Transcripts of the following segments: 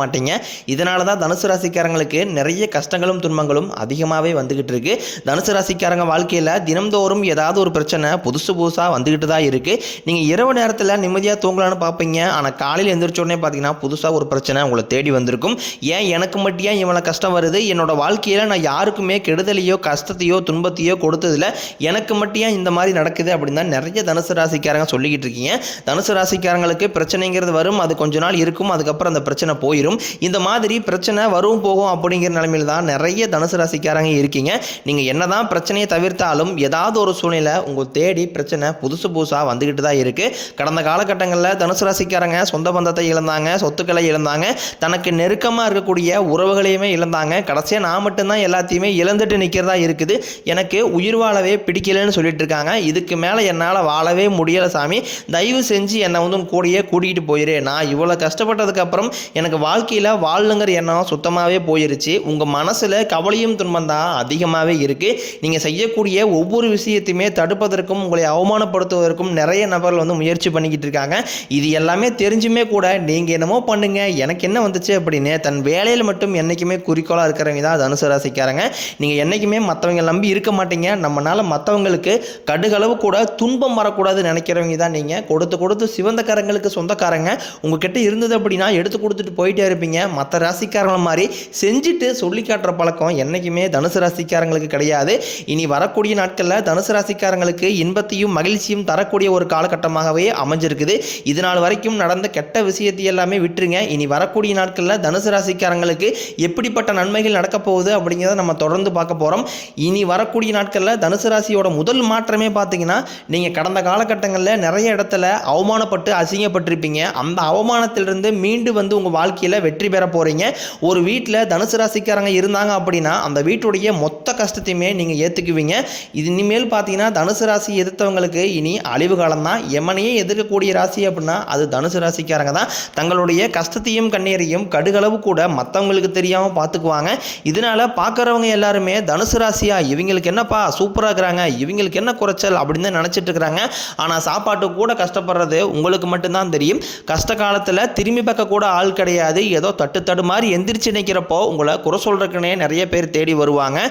மாட்டீங்க. இதனால தான் தனுசு ராசிக்காரங்களுக்கு நிறைய கஷ்டங்களும் துன்பங்களும் அதிகமாகவே வந்துக்கிட்டு இருக்கு. தனுசு ராசிக்காரங்க வாழ்க்கையில் தினம்தோறும் ஏதாவது ஒரு பிரச்சனை புதுசு புதுசாக வந்துக்கிட்டு தான் இருக்குது நீங்கள் இரவு நேரத்தில் நிம்மதியாக தூங்கலான்னு பார்ப்பீங்க. ஆனால் காலையில் எந்திரிச்ச பார்த்தீங்கன்னா புதுசாக ஒரு பிரச்சனை உங்களை தேடி வந்திருக்கும். ஏன் எனக்கு மட்டும் ஏன் இவ்வளோ கஷ்டம் வருது? என்னோட வாழ்க்கையில் நான் யாருக்குமே கெடுதலையோ கஷ்டத்தையோ துன்பத்தையோ கொடுத்ததில்ல. எனக்கு மட்டும் ஏன் இந்த மாதிரி நடக்குது அப்படின்னு தான் நிறைய தனுசு ராசிக்காரங்க சொல்லிக்கிட்டு இருக்கீங்க. தனுசு ராசிக்காரங்களுக்கு பிரச்சனைங்கிறது வரும். அது கொஞ்ச நாள் இருக்கும். அதுக்கப்புறம் அந்த பிரச்சனை போயிடும் இந்த மாதிரி பிரச்சனை வரும் போகும் அப்படிங்கிற நிலைமையில தான் நிறைய தனுசு ராசிக்காரங்க இருக்கீங்க. நீங்கள் என்னதான் பிரச்சனையை தவிர்த்தாலும் ஏதாவது ஒரு சூழ்நிலை உங்கள் தேடி பிரச்சனை புதுசு புதுசாக வந்துக்கிட்டு தான் இருக்குது கடந்த காலகட்டங்களில் தனுசு ராசிக்காரங்க சொந்த பந்தத்தை இழந்தாங்க சொத்துக்களை இழந்தாங்க. தனக்கு நெருக்கமாக இருக்கக்கூடிய உறவுகளையுமே இழந்தாங்க. கடைசியாக நான் மட்டும்தான் எல்லாத்தையுமே இழந்துட்டு நிற்கிறதா இருக்குது. எனக்கு உயிர் வாழவே பிடிக்கலன்னு சொல்லிட்டு இருக்காங்க. இதுக்கு மேலே என்னால் வாழவே முடியலை சாமி. தயவு செஞ்சு என்னை வந்து கூடயே கூட்டிகிட்டு போயிரு. நான் இவ்வளோ கஷ்டப்பட்டதுக்கப்புறம் எனக்கு வாழ்க்கையில் வாழணுங்கிற எண்ணம் சுத்தமாகவே போயிருச்சு. உங்கள் மனசில் கவலையும் துன்பம் தான் அதிகமாகவே இருக்குது நீங்கள் செய்யக்கூடிய ஒவ்வொரு விஷயத்தையுமே தடுப்பதற்கும் உங்களை அவமானப்படுத்துவதற்கும் நிறைய நபர்கள் வந்து முயற்சி பண்ணிக்கிட்டு இருக்காங்க. இது எல்லாமே தெரிஞ்சுமே கூட நீங்கள் என்னமோ பண்ணுங்க எனக்கு என்ன வந்துச்சு அப்படின்னு தன் வேலையில் மட்டும் என்றைக்குமே குறிக்கோளாக இருக்கிறவங்க தான் அது அனுசராசிக்காரங்க நீங்கள் என்றைக்குமே மற்றவங்க நம்பி இருக்க மாட்டீங்க. நம்மளால் மற்றவங்களுக்கு கடுகளவு கூட துன்பம் வரக்கூடாதுன்னு நினைக்கிறவங்க தான் நீங்கள் கொடுத்து கொடுத்து சிவந்தக்காரங்களுக்கு சொந்தக்காரங்க. உங்ககிட்ட இருந்தது அப்படின்னா எடுத்து கொடுத்துட்டு போய் இருப்பீங்க. மற்ற ராசிக்காரங்கள மாதிரி செஞ்சுட்டு சொல்லி காட்டுற பழக்கம் என்றைக்குமே தனுசு ராசிக்காரங்களுக்கு கிடையாது. இனி வரக்கூடிய நாட்களில் தனுசு ராசிக்காரங்களுக்கு இன்பத்தையும் மகிழ்ச்சியும் தரக்கூடிய ஒரு காலகட்டமாகவே அமைஞ்சிருக்குது. இது நாள் வரைக்கும் நடந்த கெட்ட விஷயத்தை எல்லாமே விட்டுருங்க. இனி வரக்கூடிய நாட்களில் தனுசு ராசிக்காரங்களுக்கு எப்படிப்பட்ட நன்மைகள் நடக்க போகுது அப்படிங்கிறத நம்ம தொடர்ந்து பார்க்க போகிறோம் இனி வரக்கூடிய நாட்களில் தனுசு ராசியோட முதல் மாற்றமே பார்த்தீங்கன்னா நீங்கள் கடந்த காலகட்டங்களில் நிறைய இடத்துல அவமானப்பட்டு அசிங்கப்பட்டிருப்பீங்க. அந்த அவமானத்திலிருந்து மீண்டு வந்து உங்கள் வாழ்க்கையில் வெற்றி பெற போகிறீங்க ஒரு வீட்டில் தனுசு ராசிக்காரங்க இருந்தாங்க அப்படின்னா அந்த வீட்டுடைய மொத்த கஷ்டத்தையுமே நீங்கள் ஏற்றுக்குவீங்க இது இனிமேல் பார்த்தீங்கன்னா தனுசு ராசி எதிர்த்தவங்களுக்கு இனி அழிவு காலம் தான் எமனையே எதிர்க்கக்கூடிய ராசி அப்படின்னா அது தனுசு ராசிக்காரங்க தான். தங்களுடைய கஷ்டத்தையும் கண்ணீரையும் கடுகளவு கூட மற்றவங்களுக்கு தெரியாமல் பார்த்துக்குவாங்க இதனால பார்க்குறவங்க எல்லாருமே தனுசு ராசியா இவங்களுக்கு என்னப்பா சூப்பராக இருக்கிறாங்க இவங்களுக்கு என்ன குறைச்சல் அப்படின்னு தான் நினச்சிட்டு இருக்கிறாங்க. ஆனால் சாப்பாட்டு கூட கஷ்டப்படுறது உங்களுக்கு மட்டும்தான் தெரியும். கஷ்ட காலத்தில் திரும்பி பார்க்க கூட ஆள் கிடையாது. ஏதோ தட்டு தடு மாதிரி எந்திரிச்சு நிற்கிறப்போ உங்களை குறை சொல்கிறதுக்குனே நிறைய பேர் தேடி வருவாங்க.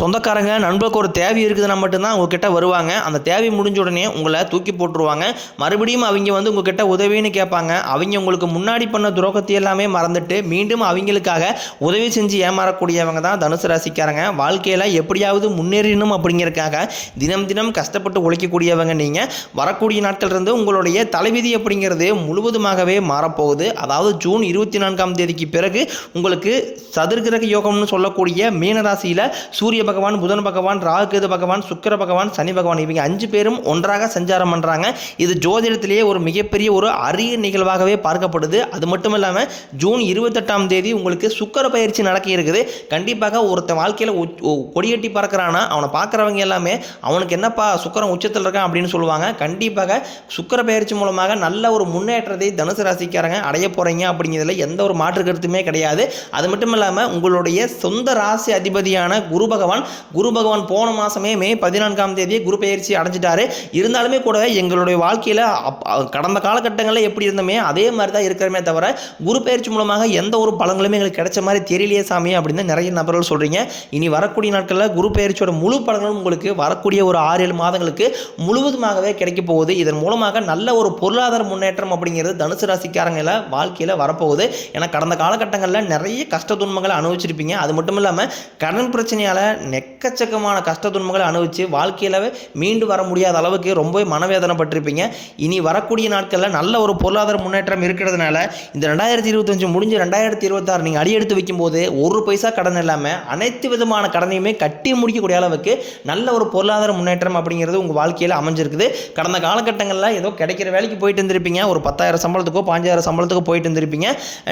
சொந்தக்காரங்க நண்பருக்கு ஒரு தேவை இருக்குதுன்னா மட்டும்தான் உங்ககிட்ட வருவாங்க. அந்த தேவை முடிஞ்ச உடனே உங்களை தூக்கி போட்டுருவாங்க. மறுபடியும் அவங்க வந்து உங்ககிட்ட உதவின்னு கேட்பாங்க. அவங்க உங்களுக்கு முன்னாடி பண்ண துரோகத்தை எல்லாமே மறந்துட்டு மீண்டும் அவங்களுக்காக உதவி செஞ்சு ஏமாறக்கூடியவங்க தான் தனுசு ராசிக்காரங்க. வாழ்க்கையில் எப்படியாவது முன்னேறணும் அப்படிங்கிறதுக்காக தினம் தினம் கஷ்டப்பட்டு உழைக்கக்கூடியவங்க நீங்கள் வரக்கூடிய நாட்கள் இருந்து உங்களுடைய தலைவிதி அப்படிங்கிறது முழுவதுமாகவே மாறப்போகுது. அதாவது ஜூன் இருபத்தி நான்காம் தேதிக்கு பிறகு உங்களுக்கு சதுர்கிரக யோகம்னு சொல்லக்கூடிய மீனராசியில் சூரிய பகவான் புதன் பகவான் ராகுகேது பகவான் சுக்கிர பகவான் சனி பகவான் இவங்க அஞ்சு பேரும் ஒன்றாக சஞ்சாரம் பண்ணுறாங்க இது ஜோதிடத்திலேயே ஒரு மிகப்பெரிய ஒரு அரிய நிகழ்வாகவே பார்க்கப்படுது. அது மட்டும் இல்லாமல் ஜூன் இருபத்தெட்டாம் தேதி உங்களுக்கு சுக்கர பயிற்சி நடக்க இருக்குது. கண்டிப்பாக ஒருத்தன் வாழ்க்கையில் கொடியட்டி பறக்கிறானா அவனை பார்க்குறவங்க எல்லாமே அவனுக்கு என்னப்பா சுக்கரம் உச்சத்தில் இருக்கான் அப்படின்னு சொல்லுவாங்க. கண்டிப்பாக சுக்கிர பயிற்சி மூலமாக நல்ல ஒரு முன்னேற்றத்தை தனுசு ராசிக்காரங்க அடைய போகிறீங்க அப்படிங்கிறதுல எந்த ஒரு மாற்று கருத்துமே கிடையாது. அது மட்டும் இல்லாமல் உங்களுடைய சொந்த ராசி அதிபதியான குரு பகவான் குரு பகவான் போன மாதமே மே பதினான்காம் தேதியே குரு பயிற்சி அடைஞ்சிட்டாரு. இருந்தாலுமே கூட எங்களுடைய வாழ்க்கையில் கடந்த காலகட்டங்களில் எப்படி இருந்தோமே அதே மாதிரி தான் இருக்கிறமே தவிர குரு பயிற்சி மூலமாக எந்த ஒரு பழங்களுமே எங்களுக்கு கிடைச்ச மாதிரி தெரியலையே சாமி அப்படின்னு நிறைய நபர்கள் சொல்கிறீங்க இனி வரக்கூடிய நாட்களில் குரு பயிற்சியோட முழு பலன்களும் உங்களுக்கு வரக்கூடிய ஒரு ஆறு ஏழு மாதங்களுக்கு முழுவதுமாகவே கிடைக்க போகுது. இதன் மூலமாக நல்ல ஒரு பொருளாதார முன்னேற்றம் அப்படிங்கிறது தனுசு ராசிக்காரங்கள வாழ்க்கையில் வரப்போகுது. ஏன்னா கடந்த காலகட்டங்களில் நிறைய கஷ்ட துன்பங்களை அனுபவிச்சிருப்பீங்க. அது மட்டும் இல்லாமல் கடன் பிரச்சனையால் நெக்கச்சக்கமான கஷ்ட துன்பங்களை அனுபவிச்சு வாழ்க்கையிலவே மீண்டு வர முடியாத அளவுக்கு ரொம்பவே மனவேதனைப்பட்டிருப்பீங்க. இனி வரக்கூடிய நாட்களில் நல்ல ஒரு பொருளாதார முன்னேற்றம் இருக்கிறதுனால இந்த ரெண்டாயிரத்தி இருபத்தஞ்சு முடிஞ்சு ரெண்டாயிரத்தி இருபத்தாறு நீங்கள் அடியெடுத்து வைக்கும்போது ஒரு பைசா கடன் இல்லாமல் அனைத்து விதமான கடனையுமே கட்டி முடிக்கக்கூடிய அளவுக்கு நல்ல ஒரு பொருளாதார முன்னேற்றம் அப்படிங்கிறது உங்கள் வாழ்க்கையில் அமைஞ்சிருக்குது. கடந்த காலகட்டங்களில் ஏதோ கிடைக்கிற வேலைக்கு போயிட்டு இருந்திருப்பீங்க. ஒரு பத்தாயிரம் சம்பளத்துக்கோ பாஞ்சாயிரம் சம்பளத்துக்கோ போயிட்டு இருந்திருப்பீங்க.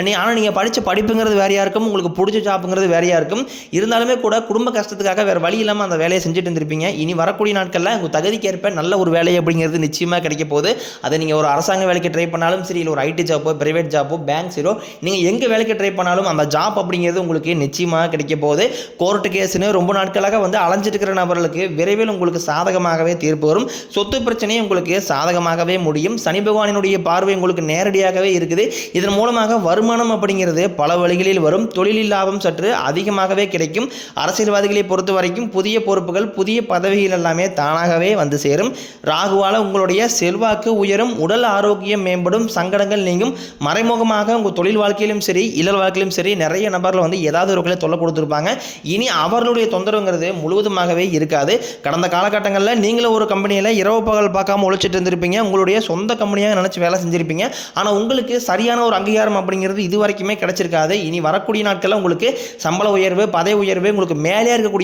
நீ ஆனால் நீங்கள் படித்த படிப்புங்கிறது வேறையாக இருக்கும். உங்களுக்கு பிடிச்ச ஜாப்புங்கிறது வேறையாக இருக்கும். இருந்தாலுமே கூட குடும்ப கஷ்டத்துக்காக வேறு வழி இல்லாமல் அந்த வேலையை செஞ்சுட்டு இருந்திருப்பீங்க. இனி வரக்கூடிய நாட்களில் உங்கள் தகுதிக்கேற்ப நல்ல ஒரு வேலை அப்படிங்கிறது நிச்சயமாக கிடைக்க போகுது. அதை நீங்கள் ஒரு அரசாங்க வேலைக்கு ட்ரை பண்ணாலும் சரி இல்லை ஒரு ஐடி ஜாப்போ பிரைவேட் ஜாப்போ பேங்க் சீரோ நீங்கள் எங்கே வேலைக்கு ட்ரை பண்ணாலும் அந்த ஜாப் அப்படிங்கிறது உங்களுக்கு நிச்சயமாக கிடைக்க போகுது. கோர்ட்டு கேஸ்னு ரொம்ப நாட்களாக வந்து அலைஞ்சிட்டு இருக்கிற நபர்களுக்கு விரைவில் உங்களுக்கு சாதகமாகவே தீர்ப்பு வரும். சொத்து பிரச்சனை உங்களுக்கு சாதகமாகவே முடியும். சனி பகவானினுடைய பார்வை உங்களுக்கு நேரடியாகவே இருக்குது. இதன் மூலமாக வருமானம் அப்படிங்கிறது பல வழிகளில் வரும். தொழிலில் லாபம் சற்று அதிகமாகவே கிடைக்கும். அரசியல்வாதிகளை பொறுத்த வரைக்கும் புதிய பொறுப்புகள் புதிய பதவிகள் எல்லாமே தானாகவே வந்து சேரும். ராகுவால் உங்களுடைய செல்வாக்கு உயரும் உடல் ஆரோக்கியம் மேம்படும் சங்கடங்கள் நீங்கும். மறைமுகமாக உங்கள் தொழில் வாழ்க்கையிலும் சரி இல்லல் வாழ்க்கையிலும் சரி நிறைய நபர்கள் வந்து ஏதாவது ஒரு வகையில் தொல்லை கொடுத்துருப்பாங்க. இனி அவர்களுடைய தொந்தரவுங்கிறது முழுவதுமாகவே இருக்காது. கடந்த காலகட்டங்களில் நீங்களும் ஒரு கம்பெனியில் இரவு பகல் பார்க்காம உழைச்சிட்டு இருந்திருப்பீங்க. உங்களுடைய சொந்த கம்பெனியாக நினச்சி வேலை செஞ்சுருப்பீங்க. ஆனால் உங்களுக்கு சரியான ஒரு அங்கீகாரம் அப்படிங்கிறது இது வரைக்குமே கிடைச்சிருக்காது. இனி வரக்கூடிய நாட்களில் உங்களுக்கு சம்பள உயர்வு பதவி உயர்வு உங்களுக்கு மேலே இருக்கக்கூடிய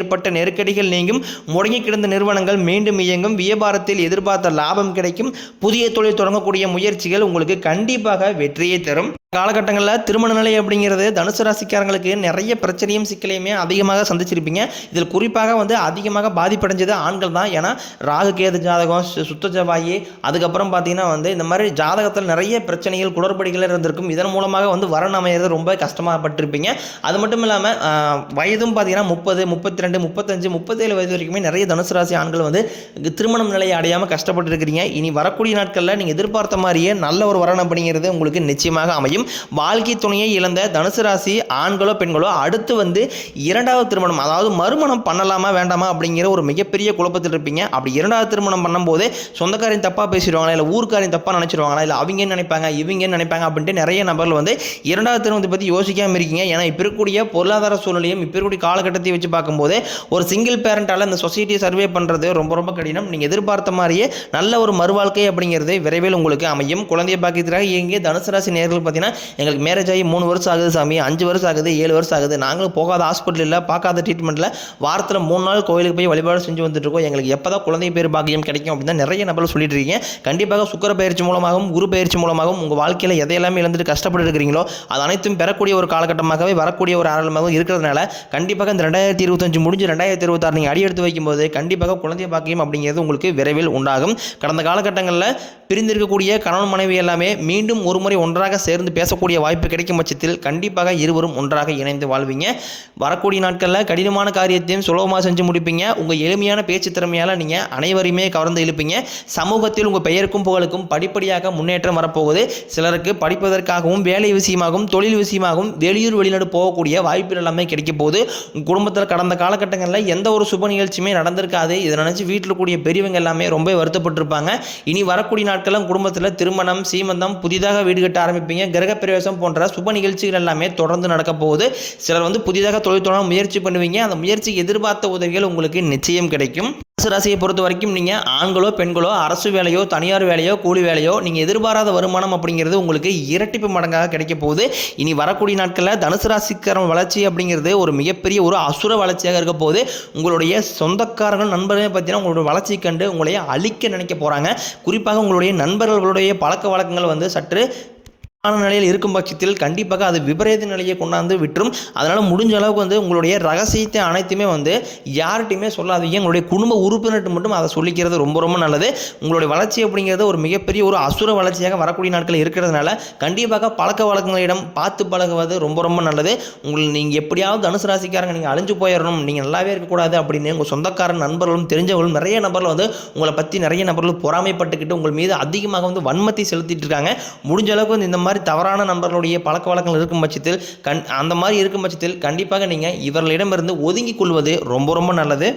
ஏற்பட்ட நெருக்கடிகள் நீங்கும். முடங்கி கிடந்த நிறுவனங்கள் மீண்டும் இயங்கும். வியாபாரத்தில் எதிர்பார்த்த லாபம் கிடைக்கும். புதிய தொழில் தொடங்கக்கூடிய முயற்சிகள் உங்களுக்கு கண்டிப்பாக வெற்றியை தரும். காலகட்டங்களில் திருமண நிலை அப்படிங்கிறது தனுசு ராசிக்காரங்களுக்கு நிறைய பிரச்சனையும் சிக்கலையுமே அதிகமாக சந்திச்சிருப்பீங்க. இதில் குறிப்பாக வந்து அதிகமாக பாதிப்படைஞ்சது ஆண்கள் தான். ஏன்னா ராகு கேது ஜாதகம் சுத்த செவ்வாயி அதுக்கப்புறம் பார்த்தீங்கன்னா வந்து இந்த மாதிரி ஜாதகத்தில் நிறைய பிரச்சனைகள் குளறுபடிகள் இருந்திருக்கும். இதன் மூலமாக வந்து வரன் அமையிறது ரொம்ப கஷ்டமாகப்பட்டிருப்பீங்க. அது மட்டும் இல்லாமல் வயதும் பார்த்தீங்கன்னா முப்பது முப்பத்தி ரெண்டு முப்பத்தஞ்சு முப்பத்தேழு வயது வரைக்குமே நிறைய தனுசு ராசி ஆண்கள் வந்து திருமணம் நிலையை அடையாமல் கஷ்டப்பட்டு இருக்கிறீங்க இனி வரக்கூடிய நாட்களில் நீங்கள் எதிர்பார்த்த மாதிரியே நல்ல ஒரு வரன் அப்படிங்கிறது உங்களுக்கு நிச்சயமாக அமையும். வாழ்க்கை துணையை இழந்த தனுசு ராசி ஆண்களோ பெண்களோ அடுத்து வந்து இரண்டாவது திருமணம் அதாவது மறுமணம் பண்ணலாமா வேண்டாமா அப்படிங்கிற ஒரு மிகப்பெரிய குழப்பத்தில் இருப்பீங்க. அப்படி இரண்டாவது திருமணம் பண்ணும்போது சொந்தக்காரன் தப்பாக பேசிடுவாங்களா இல்லை ஊருக்காரன் தப்பாக நினச்சிடுவாங்களா இல்லை அவங்க என்ன நினைப்பாங்க இவங்க என்ன நினைப்பாங்க அப்படின்ட்டு நிறைய நபர்கள் வந்து இரண்டாவது திருமணத்தை பற்றி யோசிக்காமல் இருக்கீங்க. ஏன்னா இப்போ இருக்கக்கூடிய பொருளாதார சூழ்நிலையும் இப்போ இருக்கக்கூடிய காலகட்டத்தை வச்சு பார்க்கும்போது ஒரு சிங்கிள் பேரண்டால் இந்த சொசைட்டியை சர்வே பண்ணுறது ரொம்ப ரொம்ப கடினம். நீங்கள் எதிர்பார்த்த மாதிரியே நல்ல ஒரு மறுவாழ்க்கை அப்படிங்கிறது விரைவில் உங்களுக்கு அமையும். குழந்தைய பாக்கியத்திற்காக இங்கே தனுசு ராசி நேர்கள் பார்த்தீங்கன்னா எங்களுக்கு மேரேஜ் ஆகி மூணு வருஷம் ஆகுது சாமி அஞ்சு வருஷம் ஆகுது ஏழு வருஷம் ஆகுது. நாங்களும் போகாத ஹாஸ்பிட்டல் இல்லை பார்க்காத ட்ரீட்மெண்ட்டில் வாரத்தில் மூணு நாள் கோயிலுக்கு போய் வழிபாடு செஞ்சு வந்துட்டு இருக்கோம். எங்களுக்கு எப்போ தான் குழந்தை பேர் பாக்கியம் கிடைக்கும் அப்படின்னு தான் நிறைய நபர்கள் சொல்லிட்டு இருக்கீங்க. கண்டிப்பாக சுக்கர பயிற்சி மூலமாகவும் குரு பயிற்சி மூலமாகவும் உங்கள் வாழ்க்கையில் எதையெல்லாமே இழந்துட்டு கஷ்டப்பட்டு இருக்கிறீங்களோ அது அனைத்தும் பெறக்கூடிய ஒரு காலகட்டமாகவே வரக்கூடிய ஒரு ஆரம்பமாகவும் இருக்கிறதுனால கண்டிப்பாக இந்த ரெண்டாயிரத்தி இருபத்தஞ்சு முடிஞ்சு ரெண்டாயிரத்தி இருபத்தாறு நீங்கள் அடி எடுத்து வைக்கும்போது கண்டிப்பாக குழந்தை பாக்கியம் அப்படிங்கிறது உங்களுக்கு விரைவில் உண்டாகும். கடந்த காலகட்டங்களில் பிரிந்திருக்கக்கூடிய கணவன் மனைவி எல்லாமே மீண்டும் ஒரு முறை ஒன்றாக சேர்ந்து பேசக்கூடிய வாய்ப்பு கிடைக்கும் பட்சத்தில் கண்டிப்பாக இருவரும் ஒன்றாக இணைந்து வாழ்வீங்க. வரக்கூடிய நாட்களில் கடினமான காரியத்தையும் சுலபமாக செஞ்சு முடிப்பீங்க. உங்கள் எளிமையான பேச்சு திறமையால் நீங்கள் அனைவரையுமே கவர்ந்து இழுப்பீங்க. சமூகத்தில் உங்கள் பெயருக்கும் புகழுக்கும் படிப்படியாக முன்னேற்றம் வரப்போகுது. சிலருக்கு படிப்பதற்காகவும் வேலை விஷயமாகவும் தொழில் விஷயமாகவும் வெளியூர் வெளிநாடு போகக்கூடிய வாய்ப்புகள் எல்லாமே கிடைக்க போகுது. உங்கள் குடும்பத்தில் கடந்த காலகட்டங்களில் எந்த ஒரு சுப நிகழ்ச்சியுமே நடந்திருக்காது. இதை நினச்சி வீட்டில் கூடிய பெரியவங்க எல்லாமே ரொம்ப வருத்தப்பட்டிருப்பாங்க. இனி வரக்கூடிய நாட்களில் குடும்பத்தில் திருமணம் சீமந்தம் புதிதாக வீடு கட்ட ஆரம்பிப்பீங்க. கிரக கிரகப்பிரவேசம் போன்ற சுப நிகழ்ச்சிகள் எல்லாமே தொடர்ந்து நடக்க போகுது. சிலர் வந்து புதிதாக தொழில் தொடர முயற்சி பண்ணுவீங்க. அந்த முயற்சி எதிர்பார்த்த உதவிகள் உங்களுக்கு நிச்சயம் கிடைக்கும். அரசு ராசியை பொறுத்த வரைக்கும் நீங்கள் ஆண்களோ பெண்களோ அரசு வேலையோ தனியார் வேலையோ கூலி வேலையோ நீங்கள் எதிர்பாராத வருமானம் அப்படிங்கிறது உங்களுக்கு இரட்டிப்பு மடங்காக கிடைக்க போகுது. இனி வரக்கூடிய நாட்களில் தனுசு ராசிக்காரன் வளர்ச்சி அப்படிங்கிறது ஒரு மிகப்பெரிய ஒரு அசுர வளர்ச்சியாக இருக்க போகுது. உங்களுடைய சொந்தக்காரர்கள் நண்பர்கள் பார்த்தீங்கன்னா உங்களுடைய வளர்ச்சி கண்டு உங்களை அழிக்க நினைக்க போகிறாங்க குறிப்பாக உங்களுடைய நண்பர்களுடைய பழக்க வழக்கங்கள் வந்து சற்று ஆன நிலையில் இருக்கும் பட்சத்தில் கண்டிப்பாக அது விபரீத நிலையை கொண்டாந்து விட்டுரும். அதனால் முடிஞ்ச அளவுக்கு வந்து உங்களுடைய ரகசியத்தை அனைத்துமே வந்து யார்கிட்டையுமே சொல்லாதீங்க. உங்களுடைய குடும்ப உறுப்பினர்கிட்ட மட்டும் அதை சொல்லிக்கிறது ரொம்ப ரொம்ப நல்லது. உங்களுடைய வளர்ச்சி அப்படிங்கிறது ஒரு மிகப்பெரிய ஒரு அசுர வளர்ச்சியாக வரக்கூடிய நாட்கள் இருக்கிறதுனால கண்டிப்பாக பழக்க வழக்கங்களிடம் பார்த்து பழகுவது ரொம்ப ரொம்ப நல்லது. உங்களை நீங்கள் எப்படியாவது தனுசு ராசிக்காரங்க நீங்கள் அழிஞ்சு போயிடணும் நீங்கள் நல்லாவே இருக்கக்கூடாது அப்படின்னு உங்கள் சொந்தக்காரன் நண்பர்களும் தெரிஞ்சவர்களும் நிறைய நபர்கள் வந்து உங்களை பற்றி நிறைய நபர்கள் பொறாமைப்பட்டுக்கிட்டு உங்கள் மீது அதிகமாக வந்து வன்மத்தை செலுத்திட்டு இருக்காங்க. முடிஞ்ச அளவுக்கு வந்து இந்த மாதிரி தவறான நம்பர்களுடைய பழக்க வழக்கங்கள் இருக்கும் பட்சத்தில் கண் அந்த மாதிரி இருக்கும் பட்சத்தில் கண்டிப்பாக நீங்கள் இவர்களிடமிருந்து ஒதுங்கிக் கொள்வது ரொம்ப ரொம்ப நல்லது.